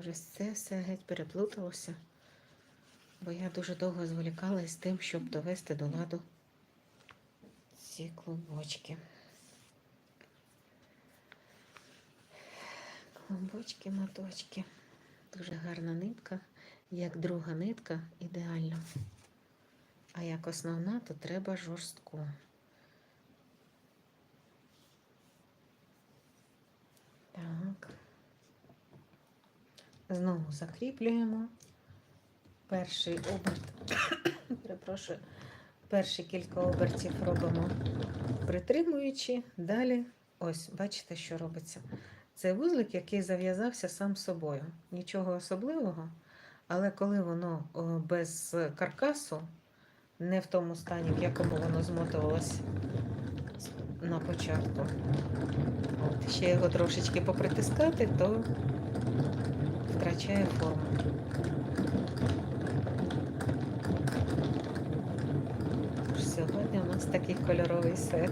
вже це все геть переплуталося, бо я дуже довго зволікала з тим, щоб довести до ладу ці клубочки. Клубочки, моточки. Дуже гарна нитка. Як друга нитка ідеально. А як основна, то треба жорстку. Так. Знову закріплюємо. Перший оберт, перепрошую, перші кілька обертів робимо притримуючи. Далі, ось, бачите, що робиться. Це вузлик, який зав'язався сам собою. Нічого особливого, але коли воно без каркасу, не в тому стані, в якому воно змотувалось на початку. От, ще його трошечки попритискати, то втрачає форму. Тож Сьогодні у нас такий кольоровий сет.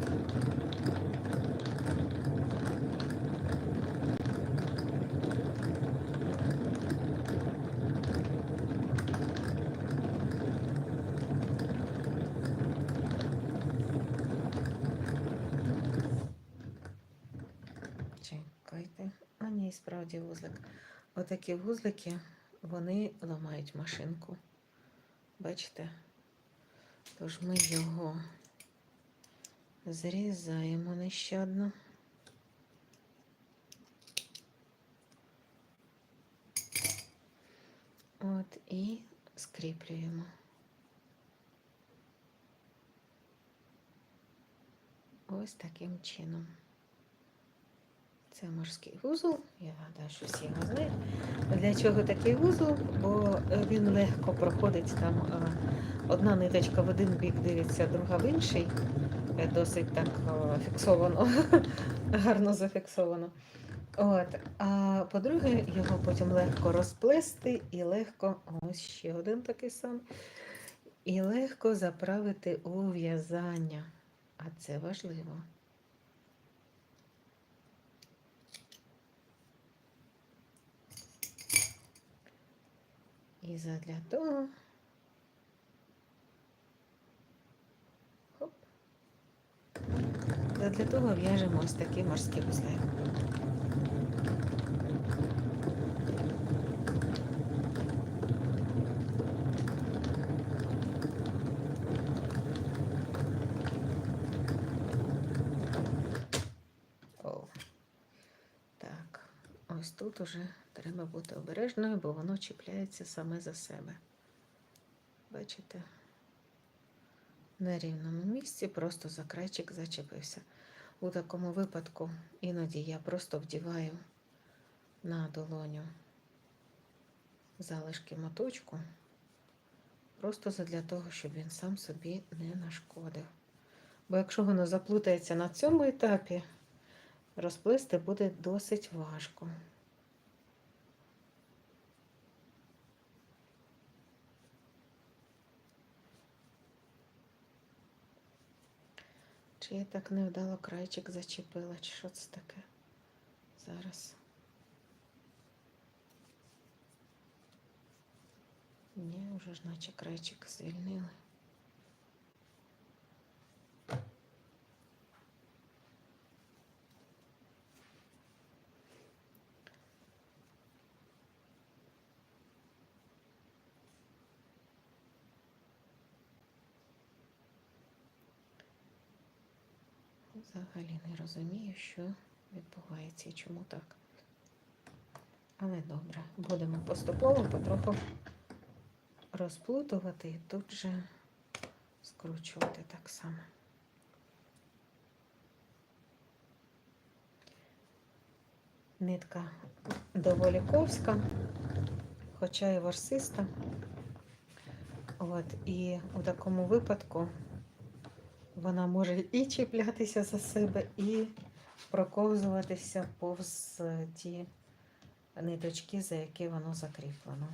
Чекайте. А ні, справді вузлик. Отакі вузлики, вони ламають машинку. Бачите? Тож ми його зрізаємо нещадно. От і скріплюємо. Ось таким чином. Це морський вузол. Я гадаю, всі його знають. Для чого такий вузол? Бо він легко проходить там. е, Одна ниточка в один бік дивиться, друга в інший. Е, Досить так е, фіксовано, гарно зафіксовано. От. А по-друге, його потім легко розплести і легко, ось ще один такий самий, і легко заправити у в'язання. А це важливо. І задля того. Хоп. Задля того в'яжемо ось такий морський вузлик. О. Так, ось тут уже треба бути обережною, бо воно чіпляється саме за себе. Бачите? На рівному місці просто за крайчик зачепився. У такому випадку іноді я просто вдіваю на долоню залишки моточку, просто для того, щоб він сам собі не нашкодив. Бо якщо воно заплутається на цьому етапі, розплисти буде досить важко. Чи я так невдало крайчик зачепила, чи що це таке зараз? Ні, вже ж наче крайчик звільнили. Взагалі не розумію, що відбувається і чому так. Але добре, будемо поступово потроху розплутувати і тут же скручувати так само. Нитка доволі ковська, хоча і ворсиста. От, і у такому випадку вона може і чіплятися за себе, і проковзуватися повз ті ниточки, за які воно закріплено.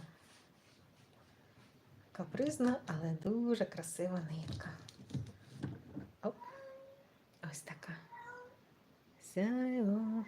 Капризна, але дуже красива нитка. Оп, ось така. Сяйво.